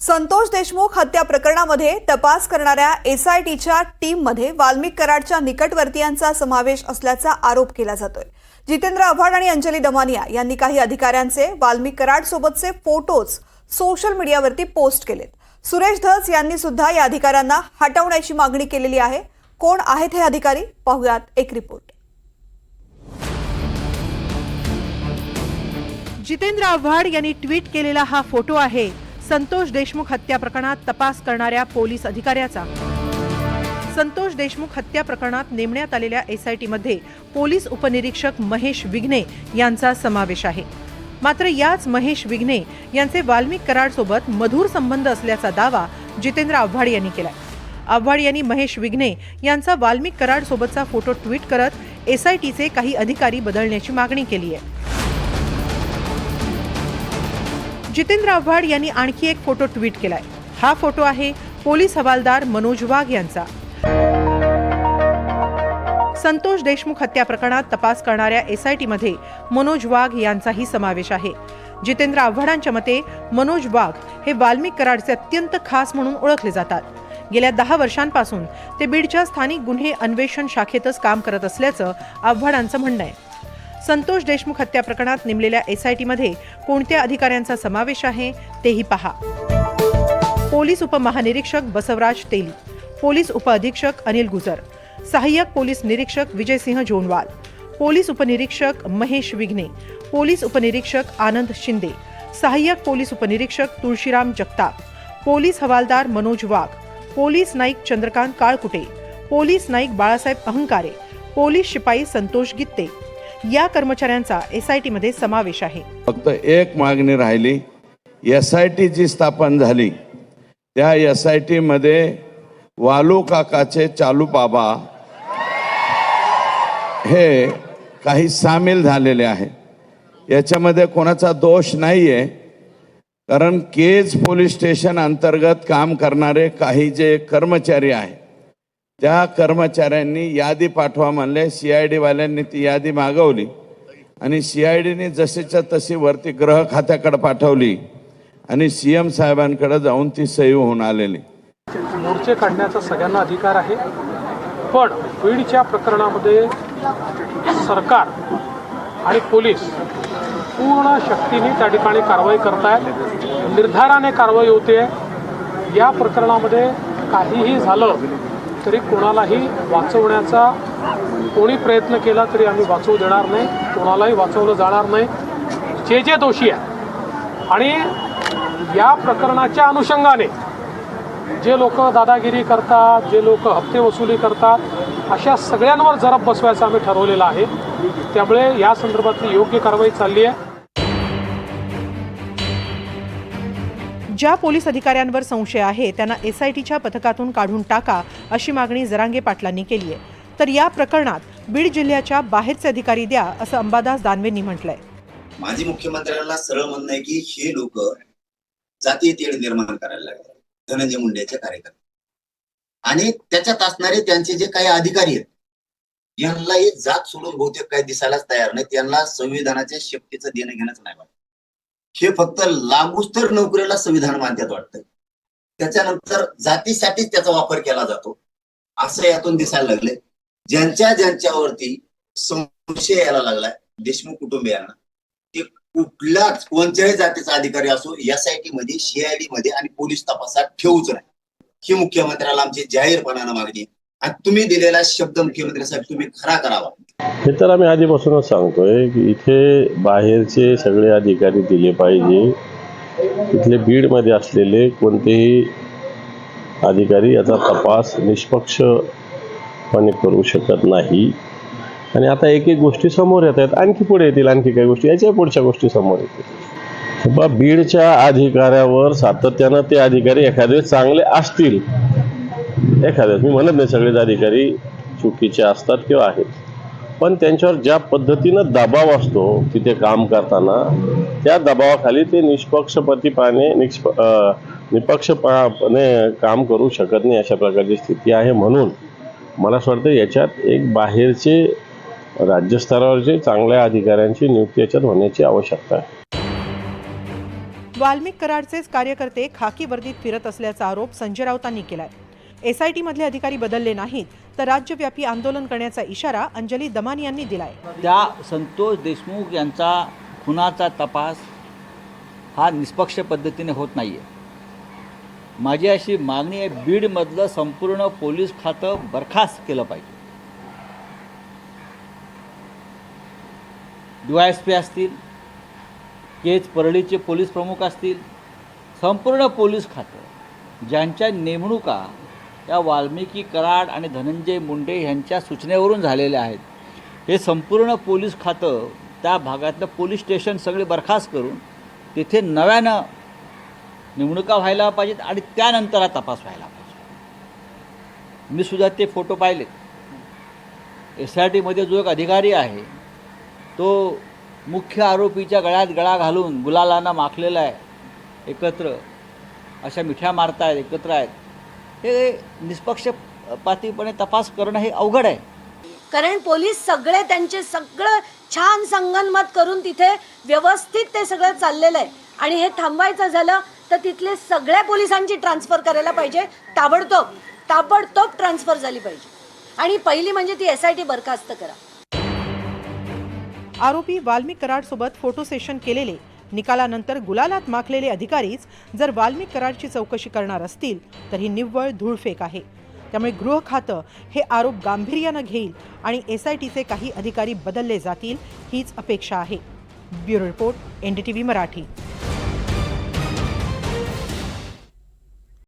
संतोष देशमुख हत्या प्रकरणामध्ये तपास करणाऱ्या एसआयटीच्या टीममध्ये वाल्मिक कराडच्या निकटवर्तीयांचा समावेश असल्याचा आरोप केला जातोय. जितेंद्र आव्हाड आणि अंजली दमानिया यांनी काही अधिकाऱ्यांचे वाल्मिक कराड सोबतचे फोटोज सोशल मीडियावरती पोस्ट केलेत. सुरेश धस यांनी सुद्धा या अधिकाऱ्यांना हटवण्याची मागणी केलेली आहे. कोण आहेत हे अधिकारी? पाहुयात एक रिपोर्ट. जितेंद्र आव्हाड यांनी ट्विट केलेला हा फोटो आहे. संतोष देशमुख हत्या प्रकरणात तपास करणाऱ्या पोलीस अधिकाऱ्याचा. संतोष देशमुख हत्या प्रकरणात नेमण्यात आलेल्या एसआयटीमध्ये पोलीस उपनिरीक्षक महेश विघ्ने यांचा समावेश आहे. मात्र याच महेश विघ्ने यांचे वाल्मिक कराडसोबत मधुर संबंध असल्याचा दावा जितेंद्र आव्हाड यांनी केलाय. आव्हाड यांनी महेश विघ्ने यांचा वाल्मिक कराड सोबतचा फोटो ट्विट करत एसआयटीचे काही अधिकारी बदलण्याची मागणी केली आहे जितेंद्र आव्हाड यांनी आणखी एक फोटो ट्विट केलाय. हा फोटो आहे पोलीस हवालदार मनोज वाघ यांचा. संतोष देशमुख हत्या प्रकरणात तपास करणाऱ्या एसआयटीमध्ये मनोज वाघ यांचाही समावेश आहे. जितेंद्र आव्हाडांच्या मते मनोज वाघ हे वाल्मिक कराडचे अत्यंत खास म्हणून ओळखले जातात. गेल्या दहा वर्षांपासून ते बीडच्या स्थानिक गुन्हे अन्वेषण शाखेतच काम करत असल्याचं आव्हाडांचं म्हणणं आहे. संतोष देशमुख हत्या प्रकरणात नेमलेल्या एसआयटीमध्ये कोणत्या अधिकाऱ्यांचा समावेश आहे तेही पहा. पोलीस उपमहानिरीक्षक बसवराज तेली पोलीस उपअधीक्षक अनिल गुजर सहाय्यक पोलीस निरीक्षक विजयसिंह जोनवाल पोलीस उपनिरीक्षक महेश विघ्ने पोलीस उपनिरीक्षक आनंद शिंदे सहाय्यक पोलीस उपनिरीक्षक Tulshiram Jagtap police havaldar Manoj Wagh police Naik Chandrakant Kalkute police Naik Balasaheb Ahankare police शिपाई संतोष गित्ते या कर्मचाऱ्यांचा एस आयमध्ये समावेश आहे. फक्त एक मागणी राहिली एस आय टी जी स्थापन झाली त्या एस आय टीमध्ये वालू काकाचे चालू बाबा हे काही सामील झालेले आहे याच्यामध्ये कोणाचा दोष नाही आहे कारण केज पोलीस स्टेशन अंतर्गत काम करणारे काही जे कर्मचारी आहे त्या कर्मचाऱ्यांनी यादी पाठवा म्हणले सी आय डीवाल्यांनी ती यादी मागवली. आणि सी आय डीने जशीच्या तशी वरती ग्रह खात्याकडे पाठवली. आणि सी एम साहेबांकडे जाऊन ती सही होऊन आलेली. मोर्चे काढण्याचा सगळ्यांना अधिकार आहे. पण बीडच्या प्रकरणामध्ये सरकार आणि पोलीस पूर्ण शक्तीने त्या ठिकाणी कारवाई करतायत. निर्धाराने कारवाई होते या प्रकरणामध्ये काहीही झालं तरी कोणालाही वाचवण्याचा कोणी प्रयत्न केला तरी आम्ही वाचवू देणार नाही. कोणालाही वाचवलं जाणार नाही. जे जे दोषी आहे आणि या प्रकरणाच्या अनुषंगाने जे लोक दादागिरी करतात जे लोक हप्ते वसुली करतात अशा सगळ्यांवर जरब बसवायचं आम्ही ठरवलेलं आहे. त्यामुळे या संदर्भातली योग्य कारवाई चालली आहे. ज्या पोलीस अधिकाऱ्यांवर संशय आहे त्यांना एस आय टीच्या पथकातून काढून टाका अशी मागणी जरांगे पाटलांनी केली आहे. तर या प्रकरणात बीड जिल्ह्याच्या बाहेरचे अधिकारी द्या असं अंबादास दानवेंनी म्हटलंय. माजी मुख्यमंत्र्यांना सरळ म्हणणं आहे की हे लोक जातीय तेढ निर्माण करायला लागले. धनंजय मुंडेचे कार्यकर्ते. आणि त्याच्यात असणारे त्यांचे जे काही अधिकारी आहेत यांना एक जात सोडून बहुतेक काही दिसायलाच तयार नाही त्यांना संविधानाच्या शक्तीचं देणं घेणंच नाही वाटत. हे फक्त लागूस्तर नोकरीला संविधान मानतात वाटतं. त्याच्यानंतर जातीसाठीच त्याचा वापर केला जातो. असं यातून दिसायला लागले ज्यांच्या ज्यांच्यावरती संशय यायला लागलाय देशमुख कुटुंबियांना ते कुठल्याच कोणत्याही जातीचा अधिकारी असो एसआयटी मध्ये सीआयडी मध्ये आणि पोलीस तपासात ठेवूच नाही. ही मुख्यमंत्र्याला आमची जाहीरपणानं मागणी आहे. तुम्ही दिलेला शब्द मुख्यमंत्री साहेब तुम्ही खरा करावा. हे तर आम्ही आधीपासूनच सांगतोय की इथे बाहेरचे सगळे अधिकारी दिले पाहिजे. इथले बीडमध्ये असलेले कोणतेही अधिकारी याचा तपास निष्पक्षपणे करू शकत नाही. आणि आता एक एक गोष्टी समोर येत आहेत. आणखी पुढे येतील आणखी काही गोष्टी. याच्या पुढच्या गोष्टी समोर येतील. बीडच्या अधिकाऱ्यावर सातत्यानं ते अधिकारी एखादे चांगले असतील. एखाद्या मी म्हणत नाही सगळेच अधिकारी चुकीचे असतात किंवा आहेत. पण त्यांच्यावर ज्या पद्धतीनं दबाव असतो तिथे काम करताना त्या दबावाखाली ते निष्पक्षपतीपणे निष्प अं, निपक्षपाने काम करू शकत नाही अशा प्रकारची स्थिती आहे म्हणून मला असं वाटतं याच्यात एक बाहेरचे राज्यस्तरावरचे चांगल्या अधिकाऱ्यांची नियुक्ती याच्यात होण्याची आवश्यकता आहे. वाल्मिक कराडचेच कार्यकर्ते खाकी वर्दीत फिरत असल्याचा आरोप संजय राऊतांनी केलाय. एसआयटी मधले अधिकारी बदलले नाहीत तर राज्यव्यापी आंदोलन करण्याचा इशारा अंजली दमानी यांनी दिलाय. त्या संतोष देशमुख यांचा खुनाचा तपास हा निष्पक्ष पद्धतीने होत नाही आहे माझी अशी मागणी आहे बीडमधलं संपूर्ण पोलीस खातं बरखास्त केलं पाहिजे. डी एस पी असतील केज परळीचे पोलीस प्रमुख असतील संपूर्ण पोलीस खातं ज्यांच्या नेमणुका या वाल्मिकी कराड आणि धनंजय मुंडे यांच्या सूचनेवरून झालेल्या आहेत. हे संपूर्ण पोलीस खातं त्या भागातलं पोलीस स्टेशन सगळे बरखास्त करून तिथे नव्यानं निवडणुका व्हायला पाहिजेत आणि त्यानंतर हा तपास व्हायला पाहिजे. मी सुद्धा ते फोटो पाहिलेत एस आय टीमध्ये जो एक अधिकारी आहे तो मुख्य आरोपीच्या गळ्यात गळा घालून गुलालांना माखलेला आहे एकत्र. अशा मिठ्या मारतायत एकत्र आहेत. हे निष्पक्षपातीपणे तपास करणं हे अवघड आहे. कारण पोलीस सगळे त्यांचे सगळं छान संगनमत करून तिथे व्यवस्थित ते सगळं चाललेलं आहे. आणि हे थांबवायचं झालं तर तिथले सगळ्या पोलिसांची ट्रान्सफर करायला पाहिजे. ताबडतोब ताबडतोब ट्रान्सफर झाली पाहिजे. आणि पहिली म्हणजे ती एस आय टी बरखास्त करा. आरोपी वाल्मिक कराड सोबत फोटो सेशन केलेले निकालानंतर गुलालात माखलेले अधिकारीच जर वाल्मिक कराडची चौकशी करणार असतील तर ही निव्वळ धूळफेक आहे. त्यामुळे गृह खातं हे आरोप गांभीर्यानं घेईल आणि एस आय टीचे काही अधिकारी बदलले जातील हीच अपेक्षा आहे. Bureau report NDTV Marathi.